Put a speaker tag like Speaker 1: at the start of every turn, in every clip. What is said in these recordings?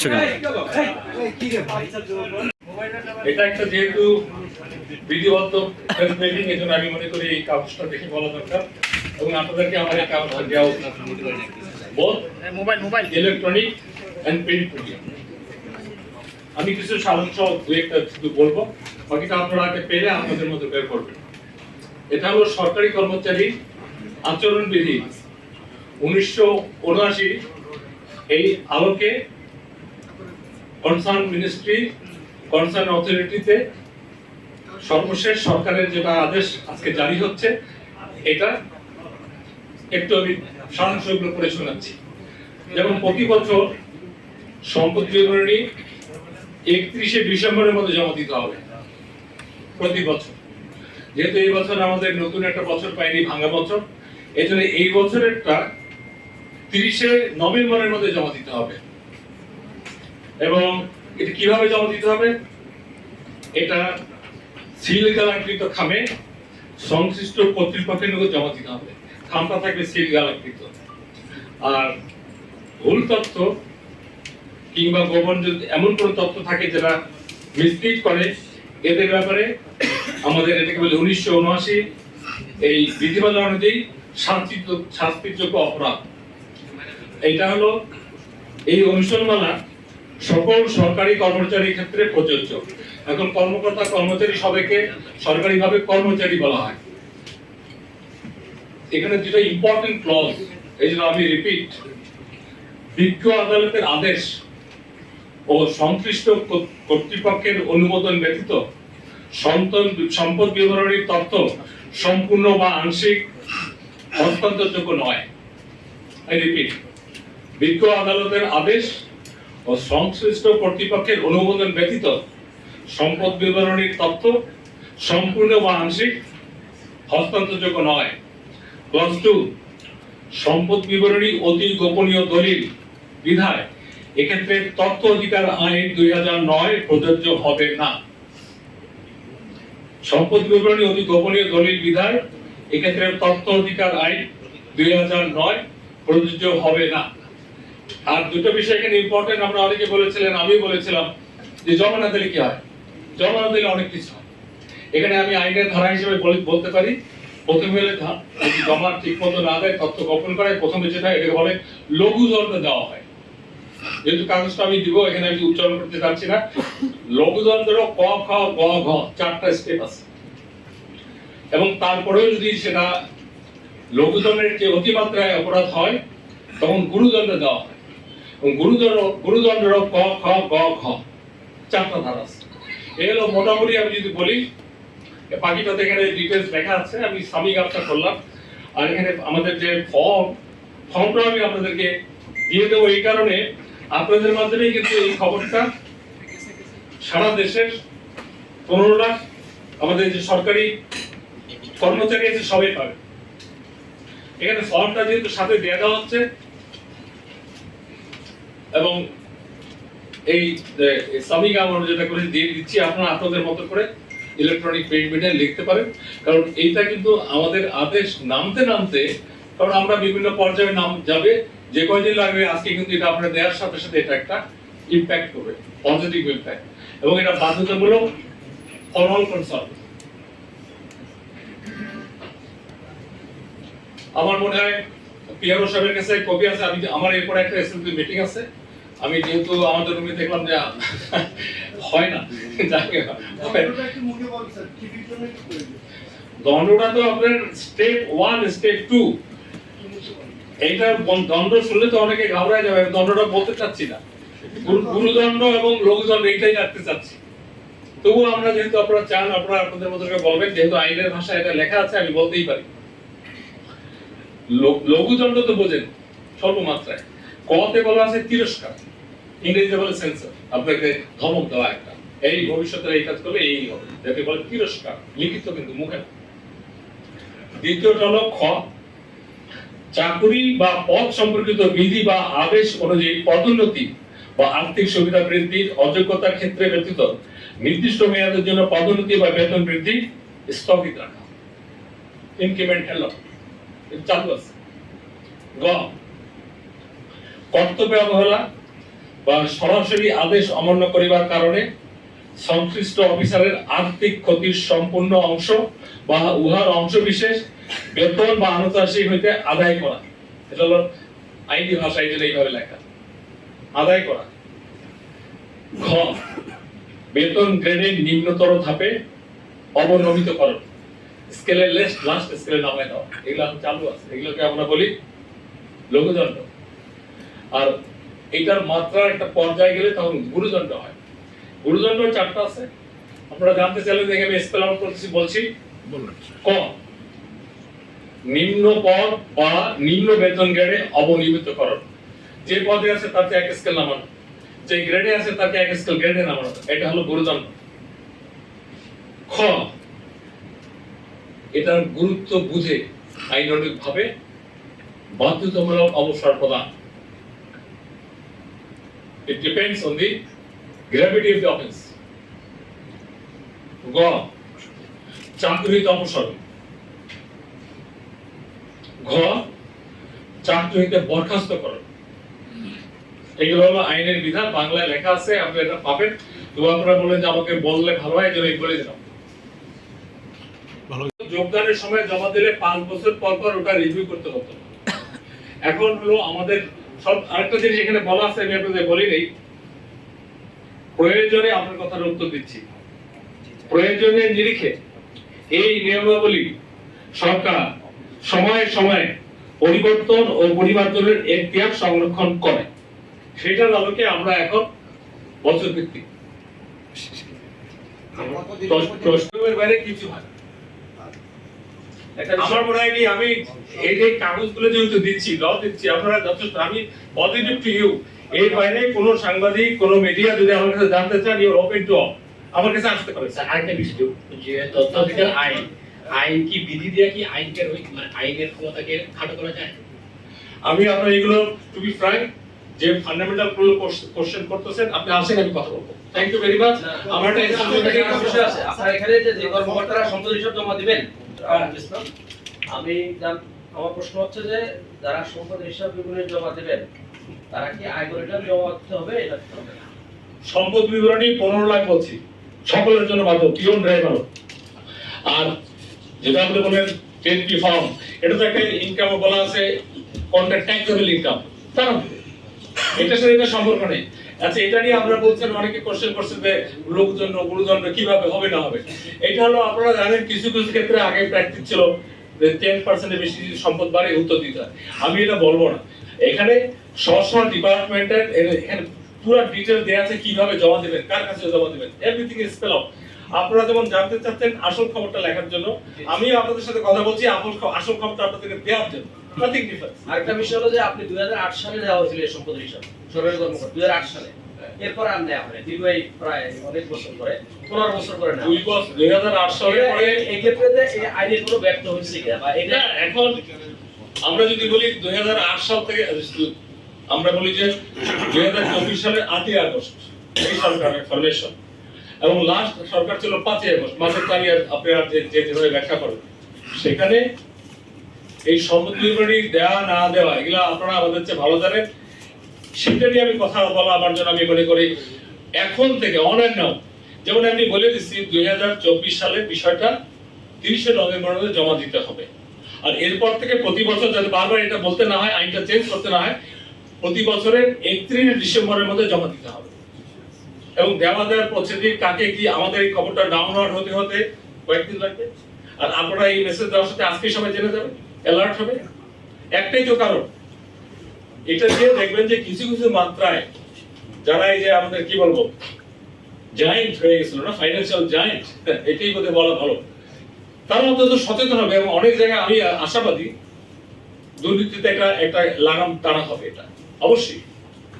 Speaker 1: চালাচ্ছ কেন?
Speaker 2: এটা একটা যেহেতু বিধিবদ্ধ মিটিং এই জন্য আমি মনে করি এই কাগজটা দেখে বলা দরকার এবং আপনাদেরকে আমার এই কাগজটা দেওয়া উচিত। বোধ
Speaker 3: mobile mobile.
Speaker 2: Electronic and print media আমি কিছু সাধারণ সহ দু একটা শুধু বলব বাকিটা আপনারা আগে পেলে আপনাদের মধ্যে বের করবেন। এটা হলো সরকারি কর্মচারী আচরণ বিধি উনিশশো উনআশি এই আলোকে কনসার্ন মিনিস্ট্রি, কনসার্ন অথরিটিতে সর্বশেষ সরকারের যেটা আদেশ আজকে জারি হচ্ছে, এটা একটু আমি সারাংশগুলো পড়ে শোনাচ্ছি। যেমন প্রতি বছর সম্পদ বিবরণী একত্রিশে ডিসেম্বরের মধ্যে জমা দিতে হবে, প্রতি বছর। যেহেতু এই বছর আমাদের নতুন একটা বছর পাইনি, ভাঙা বছর এই জন্য এই বছরেরটা তিরিশে নভেম্বরের মধ্যে জমা দিতে হবে। এবং এটা কীভাবে জমা দিতে হবে? এটা সিল গালাকৃত খামে সংশ্লিষ্ট কর্তৃপক্ষের নিকট জমা দিতে হবে। খামটা থাকবে সিল গালাকৃত। আর ভুল তথ্য কিংবা গোপন যদি এমন কোনো তথ্য থাকে যেটা মিসলিড করে, এদের ব্যাপারে আমাদের এটাকে বলে উনিশশো উনআশি এই বিধিমালা অনুযায়ী শাস্তিযোগ্য শাস্তিযোগ্য অপরাধ। এটা হলো এই অনুসরণমালা সকল সরকারি কর্মচারীর ক্ষেত্রে প্রযোজ্য। এখন কর্মকর্তা, কর্মচারী সবাইকে সরকারিভাবে কর্মচারী বলা হয়। এখানে যেটা ইম্পর্টেন্ট ক্লজ এই জন্য আমি রিপিট বিজ্ঞ আদালতের আদেশ ও সংশ্লিষ্ট কর্তৃপক্ষের অনুমোদন ব্যতীত সন্তান, সম্পদ বিবরণীর তথ্য সম্পূর্ণ বা আংশিক হস্তান্তরযোগ্য নয়। আই রিপিট বিজ্ঞ আদালতের আদেশ ও সংশ্লিষ্ট কর্তৃপক্ষের অনুমোদন ব্যতীত সম্পদ বিবরণীর তথ্য সম্পূর্ণ বা আংশিক হস্তান্তরযোগ্য নয়। ক্লজ টু সম্পদ বিবরণী অতি গোপনীয় দলিল বিধায় এক্ষেত্রে তথ্য অধিকার আইন দুই হাজার নয় প্রযোজ্য হবে না। সম্পদ বিবরণী অতি গোপনীয় দলিল বিধায় এক্ষেত্রে তথ্য অধিকার আইন দুই হাজার নয় প্রযোজ্য হবে না। আর দুটো বিষয় এখানে ইম্পর্টেন্ট আমরা অনেকে বলেছিলেন আমি বলেছিলাম যে জমা না দিলে কি হয়? জমা না দিলে অনেক কিছু হয়। এখানে আমি আইনের ধারা হিসেবে বলতে পারি। প্রথমে হলে যদি জমা ঠিক মতো না দেয়, তথ্য গোপন করে প্রথমে যেটা এটাকে বলে লঘু দণ্ড দেওয়া হয়। যেহেতু কাগজটা আমি দিব, এখানে আমি উচ্চারণ করতে চাচ্ছি না। লঘু দণ্ড ক, খ, গ, ঘ চারটা স্টেপ আছে। এবং তারপরেও যদি সেটা লঘুদণ্ডের যে অতিমাত্রায় অপরাধ হয়, তখন গুরুদণ্ড দেওয়া হয়। গুরুদণ্ড ক, খ, গ, ঘ। চারটা ধারা আছে। হলো মোটামুটি আমি যদি বলি, এ বাকিটাতে এখানে ডিটেলস লেখা আছে, আমি সামি গাছটা করলাম। আর এখানে আমাদের যে ফর্ম ফর্মটা আমি আপনাদেরকে দিয়ে দেবো এই কারণে। আপনাদের মাধ্যমেই কিন্তু এই খবরটা সারা দেশের পনেরো লাখ আমাদের যে সরকারি কর্মচারী আছে, সবাই পাবে। এখানে ফর্মটা যেহেতু সাথে দেওয়া হচ্ছে এবং এই সামিক আমরা যেটা করে দিয়ে দিচ্ছি, আপনারা আপনাদের মতো করে ইলেকট্রনিক মিডিয়া লিখতে পারেন। কারণ এইটা কিন্তু আমাদের আদেশ নামতে নামতে, কারণ আমরা বিভিন্ন পর্যায়ে নাম যাবে, যে কয়দিন লাগবে, আজকে কিন্তু এটা আপনার দেওয়ার সাথে সাথে এটা একটা ইম্প্যাক্ট করবে পজিটিভ ইম্প্যাক্ট এবং এটা বাধ্যতামূলক ফর অল কনসার্ন আমার মনে হয় পিয়ারো সাহেবের কাছে কপি আছে, আমি আমার এরপরে একটা এসএমপি মিটিং আছে। আমি যেহেতু আমাদের রুমে দেখলাম যে হয় না যাকে দণ্ডটা তো আপনার স্টেপ ওয়ান স্টেপ টু এইটা দণ্ড শুনলে তো অনেকে ঘাবড়ায় যাবে দণ্ডটা বলতে চাচ্ছি না। গুরুদণ্ড এবং লঘুদণ্ড এইটাই রাখতে চাচ্ছি। তবুও আমরা যেহেতু আপনারা চান আপনারা আপনাদের মতো বলবেন যেহেতু আইনের ভাষায় এটা লেখা আছে আমি বলতেই পারি। লঘুদণ্ড তো বোঝেন স্বল্প মাত্রায় কতে বলা আছে তিরস্কার। ইংরেজিতে বলে সেন্সর আপনাকে ধমক দেওয়া একটা। এই ভবিষ্যতে এই কাজ করলে এই হবে। যাকে বলে তিরস্কার। লিখিত কিন্তু মুখে দ্বিতীয়টা হলো খ। চাকুরি বা পদ সম্পর্কিত বিধি বা আদেশ অনুযায়ী পদোন্নতি বা আর্থিক সুবিধা বৃদ্ধির অযোগ্যতার ক্ষেত্রে ব্যতীত নির্দিষ্ট মেয়াদের জন্য পদোন্নতি বা বেতন বৃদ্ধি স্থগিত রাখা। ইনক্রিমেন্ট হ্যালো চালু আছে। গ। কর্তব্য অবহেলা বা সরাসরি আদেশ অমান্য করিবার কারণে সংশ্লিষ্ট অফিসারের আর্থিক ক্ষতির সম্পূর্ণ অংশ বা উহার অংশ বিশেষ বেতন বা আনুতাসিক হইতে আদায় করা। এটা হলো আইনি ভাষায় যেটা এইভাবে লেখা। আদায় করা। ঘ, বেতন গ্রেডের নিম্নতর ধাপে অবনমিতকরণ স্কেলের লেস্ট লাস্ট স্কেলে নামায় দেওয়া এগুলো চালু আছে। এগুলোকে আমরা বলি লঘুদণ্ড। আর এটার মাত্রার একটা পর্যায়ে গেলে তখন গুরুদণ্ড হয়। গুরুদণ্ড চারটা আছে। আপনারা জানতে চাইলে দেখে আমি স্পেল আউট করতেছি, বলছি ক নিম্ন পদ বা নিম্ন বেতন গ্রেডে অবনিয়মিতকরণ যে পদে আছে তাতে এক স্কেল নামানো। যে গ্রেডে আছে তাকে এক স্কেল গ্রেডে নামানো। এটা হলো গুরুদণ্ড। খ। এটার গুরুত্ব বুঝে আইনানুগ ভাবে বাধ্যতামূলক অবসর প্রদান। It depends on the gravity of the offense. গ চাকরি হইতে অবসর ঘ চাকরি হইতে বরখাস্ত করো। এগুলো হলো আইনের বিধান। বাংলায় লেখা আছে আপনি এটা পাবেন। তো আপনারা বলেন যে আমাকে বললে ভালো হয় যেন বলে দিলাম। যোগদানের সময় জমা দিলে পাঁচ বছর পর পর ওটা রিভিউ করতে হতো। এখন হলো আমাদের সব আরেকটা জিনিস এখানে বলা আছে আমি আপনাদের বলি নেই। প্রয়োজনে আপনার কথার উত্তর দিচ্ছি। প্রয়োজনের নিরিখে এই নিয়মাবলী সরকার সময়ে সময়ে পরিবর্তন ও পরিবর্তনের এখতিয়ার সংরক্ষণ করে। সেটার আলোকে আমরা এখন বছর ভিত্তিক প্রশ্নের বাইরে কিছু হয়। আমার মনে হয় কি আমি এই যে কাগজগুলো যেহেতু দিচ্ছি ল দিচ্ছি আপনারা যথেষ্ট আমি পজিটিভ টু ইউ এর বাইরে কোনো সাংবাদিক কোনো মিডিয়া যদি আমার কাছে জানতে চান ইউর ওপেন টু আমার কাছে আসতে পারে।
Speaker 1: স্যার, আরেকটা বিষয় যে তথ্য অধিকার আইন আইন কি বিধি দিয়ে কি আইনকে মানে আইনের ক্ষমতাকে খাটো করা যায়?
Speaker 2: আমি আপনার এগুলো টু বি ফ্র্যাঙ্ক যে ফান্ডামেন্টালগুলো কোশ্চেন করতেছেন আপনি আসেন আমি কথা বলব। থ্যাংক ইউ ভেরি মাচ আমার একটা
Speaker 3: বিষয় আছে। আপনার এখানে যে কর্মকর্তারা সম্পদ হিসাব জমা দিবেন আমি আমার প্রশ্ন হচ্ছে যে যারা সম্পদ হিসাব বিবরণী জমা দিবেন, তারা কি আয়কর জমা দিতে হবে এটা?
Speaker 2: সম্পদ বিবরণী পনেরো লাখ বলছি সকলের জন্য বাধ্যক পিওন ড্রাইভার আর যেটা আপনি বলেন টেন ফার্ম এটা তো ইনকাম বলা আছে কন্ট্রাক্ট ট্যাক্সেবল ইনকাম তারা। এটার সাথে এটা সম্পর্ক নেই আচ্ছা এটা নিয়ে আপনারা বলছেন অনেকে কোশ্চেন করছেন যে লোকদণ্ড গুরুদণ্ড কীভাবে হবে, না হবে। এটা হলো আপনারা জানেন, কিছু কিছু ক্ষেত্রে আগে প্র্যাকটিস ছিল যে টেন পার্সেন্টের বেশি সম্পদ বাড়ে, উত্তর দিতে হয়। আমি এটা বলব না। এখানে স্ব স্ব ডিপার্টমেন্টের এখানে পুরো ডিটেল দেয়া আছে, কীভাবে জমা দেবেন, কার কাছে জমা দেবেন এভরিথিং ইজ স্পেল আপনারা যেমন জানতে চাচ্ছেন, আসল খবরটা লেখার জন্য, আমিও আপনাদের সাথে কথা বলছি আসল খবরটা আপনাদেরকে দেওয়ার জন্য। নাথিং ডিফারেন্স
Speaker 3: আরেকটা বিষয় হলো যে আপনি সালে দেওয়া হয়েছিল এই সম্পদ হিসাব সরকারি কর্মকর্তা সালে। এরপর আর নেওয়া হয় দীর্ঘ এই প্রায় অনেক বছর পরে পনেরো বছর পরে নেওয়া
Speaker 2: দুই বছর দুই হাজার আট সালের পরে
Speaker 3: এই ক্ষেত্রে যে এই আইনের কোনো ব্যর্থ হচ্ছে কিনা বা এটা
Speaker 2: এখন আমরা যদি বলি দুই হাজার আট সাল থেকে আমরা বলি যে দুই সালের আটই আগস্ট এই সরকারের ফরমেশন এবং লাস্ট সরকার ছিল পাঁচই আগস্ট মাসের তারিখ আপনি আর যে যে যেভাবে ব্যাখ্যা করেন সেখানে এই বিবরণী দেওয়া না দেওয়া, এগুলা আপনারা আমাদের চেয়ে ভালো জানেন। সেটা নিয়ে আমি কথা বলা আমার জন্য আমি মনে করি এখন থেকে অন নাও যেমন আমি বলে দিচ্ছি দুই হাজার চব্বিশ সালের বিষয়টা তিরিশে নভেম্বর জমা দিতে হবে। আর এরপর থেকে প্রতি বছর যাতে বারবার এটা বলতে না হয়, আইনটা চেঞ্জ করতে না হয়, প্রতি বছরের একত্রিশ ডিসেম্বরের মধ্যে জমা দিতে হবে। এবং দেওয়া দেওয়ার প্রসিডির কাকে কি আমাদের এই খবরটা ডাউনলোড হতে হতে কয়েকদিন লাগবে। আর আপনারা এই মেসেজ দেওয়ার সাথে আজকে সবাই জেনে যাবেন। অ্যালার্ট হবে। একটাই তো কারণ এটা দিয়ে দেখবেন যে কিছু কিছু মাত্রায় যারা এই যে আমাদের কি বলব জায়েন্ট হয়ে গেছিল না ফাইন্যান্সিয়াল জায়েন্ট এটাই বোধহয় বলা ভালো। তারা অন্তত সচেতন হবে এবং অনেক জায়গায় আমি আশাবাদী দুর্নীতিতে একটা একটা লাগাম টানা হবে এটা অবশ্যই।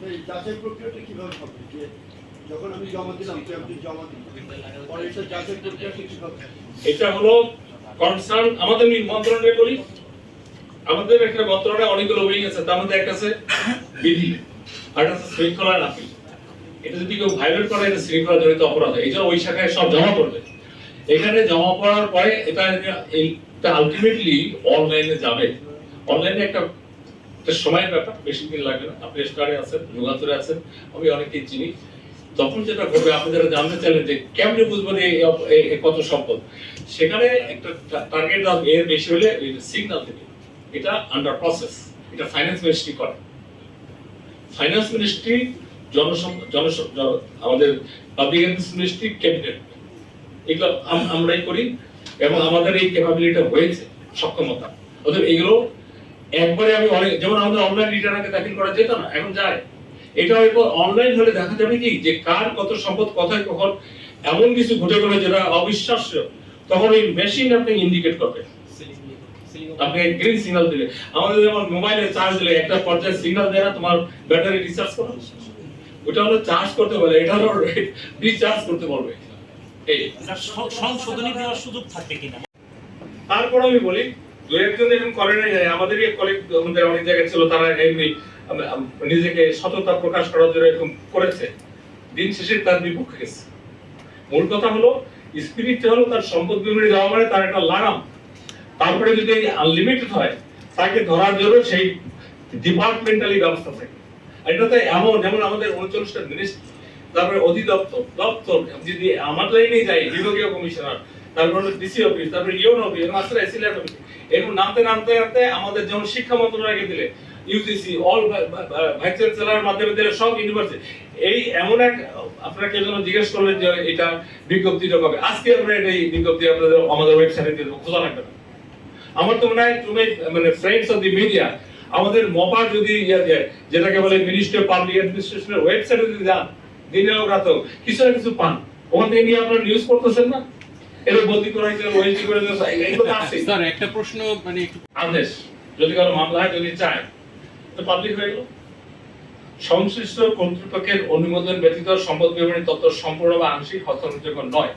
Speaker 4: এই যাচাই প্রক্রিয়াটা কীভাবে হবে? যে যখন আমি জমা দিলাম তুই আপনি জমা দিন পরে এটা
Speaker 2: হলো কনসার্ন আমাদের মন্ত্রণালয়ে বলি। আমাদের একটা মন্ত্রণালয়ে অনেকগুলো উইং আছে, তার মধ্যে একটা আছে বিধি, আর একটা আছে শৃঙ্খলা আপিল এটা যদি কেউ ভাইলেট করে, এটা শৃঙ্খলা জড়িত অপরাধ এই জন্য ওই শাখায় সব জমা করবে এখানে জমা পড়ার পরে এটা এটা আলটিমেটলি অনলাইনে যাবে। অনলাইনে একটা এটা সময়ের ব্যাপার, বেশি দিন লাগবে না। আপনি স্টারে আছেন, যুগান্তরে আছেন, আমি অনেকেই চিনি। তখন যেটা করবে আপনি যারা জানতে চাইলেন যে কেমনে বুঝবেন এই কত সম্পদ, সেখানে একটা টার্গেট এর বেশি হলে সিগনাল দেবে। এটা আন্ডার প্রসেস এটা ফাইন্যান্স মিনিস্ট্রি করে। ফাইন্যান্স মিনিস্ট্রি আমাদের পাবলিক মিনিস্ট্রি ক্যাবিনেট এগুলো আমরাই করি এবং আমাদের এই ক্যাপাবিলিটি হয়েছে, সক্ষমতা। অতএব এগুলো একবারে আমি অনেক, যেমন আমাদের অনলাইন রিটার্ন আগে দাখিল করা যেত না, এখন যায়। এটা হয়তো অনলাইন হলে দেখা যাবে কি, যে কার কত সম্পদ কোথায় কখন এমন কিছু ঘটে গেলে যেটা অবিশ্বাস্য। তখন ওই মেশিন আপনি ইন্ডিকেট করবে আপনি গ্রিন সিগন্যাল দিলে। আমাদের যেমন মোবাইলে চার্জ দিলে একটা পর্যায়ে সিগন্যাল দেয় না তোমার ব্যাটারি রিচার্জ করো। ওটা হলো চার্জ করতে বলে এটা হলো রিচার্জ করতে বলবে। এই।
Speaker 5: সংশোধনী দেওয়ার সুযোগ থাকবে কিনা?
Speaker 2: তারপর আমি বলি দু একজন এরকম করে নাই আমাদেরই কলিগ আমাদের অনেক জায়গায় ছিল তারা এমনি নিজেকে সততা প্রকাশ করার জন্য এরকম করেছে। দিন শেষে তার বিপক্ষে গেছে। মূল কথা হলো স্পিরিট হলো তার সম্পদ বিবরণী যাওয়া মানে তার একটা লাগাম। তারপরে যদি আনলিমিটেড হয়, তাকে ধরার জন্য সেই ডিপার্টমেন্টালি ব্যবস্থা থাকে। আর এটাতে এমন, যেমন আমাদের উনচল্লিশটা মিনিস্ট্রি তারপরে অধিদপ্তর, দপ্তর, যদি আমার লাইনে যাই বিভাগীয় কমিশনার তারপরে ডিসি অফিস তারপরে ইউন অফিস মাস্টার এসিলেট অফিস এরকম নামতে নামতে নামতে আমাদের যেমন শিক্ষা মন্ত্রণালয়কে দিলে ইউজিসি অল ভাইস চ্যান্সেলর মাধ্যমে দিলে সব ইউনিভার্সিটি এই এমন এক, আপনারা কেউ যেন জিজ্ঞেস করলেন যে এটা বিজ্ঞপ্তিটা কবে? আজকে আমরা এটা এই বিজ্ঞপ্তি আপনাদের, আমাদের ওয়েবসাইটে দিয়ে দেবো খোঁজা লাগবে না। আমার তো মনে হয় তুমি মানে ফ্রেন্ডস অফ দি মিডিয়া আমাদের মপা যদি ইয়ে দেয় যেটাকে বলে মিনিস্ট্রি অফ পাবলিক অ্যাডমিনিস্ট্রেশনের ওয়েবসাইটে যদি যান দিনে হোক রাতেও কিছু না কিছু পান। ওখান থেকে নিয়ে আপনারা নিউজ করতেছেন না? এটা বদলি করা হয়েছে করে।
Speaker 6: স্যার একটা প্রশ্ন মানে
Speaker 2: আদেশ যদি কারও মামলা হয় যদি চায় তো পাবলিক হয়ে গেল। সংশ্লিষ্ট কর্তৃপক্ষের অনুমোদন ব্যতীত সম্পদ বিবরণী তথ্য সম্পূর্ণ বা আংশিক হস্তান্তরযোগ্য নয়।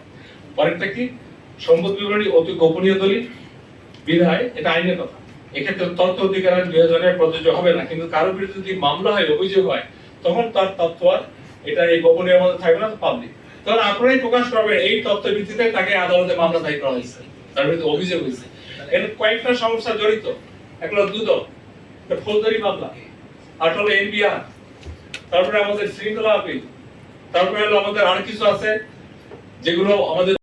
Speaker 2: পরেরটা কি? সম্পদ বিবরণী অতি গোপনীয় দলিল। বিধায় এটা আইনের কথা। এক্ষেত্রে তথ্য অধিকার আইন দুই হাজারের প্রযোজ্য হবে না, কিন্তু কারোর বিরুদ্ধে যদি মামলা হয়, অভিযোগ হয়, তখন তার তথ্য আর এটা এই গোপনীয় মধ্যে থাকবে না পাবলিক তখন আপনারাই প্রকাশ করবেন, এই তথ্য ভিত্তিতে তাকে আদালতে মামলা দায়ী করা হয়েছে। তার বিরুদ্ধে অভিযোগ হয়েছে। এর কয়েকটা সমস্যা জড়িত। হলো দুদক ফৌজদারি মামলা। আর হলো এনবিআর। তারপরে আমাদের শৃঙ্খলা আপিল। তারপরে হলো আমাদের আর কিছু আছে, যেগুলো আমাদের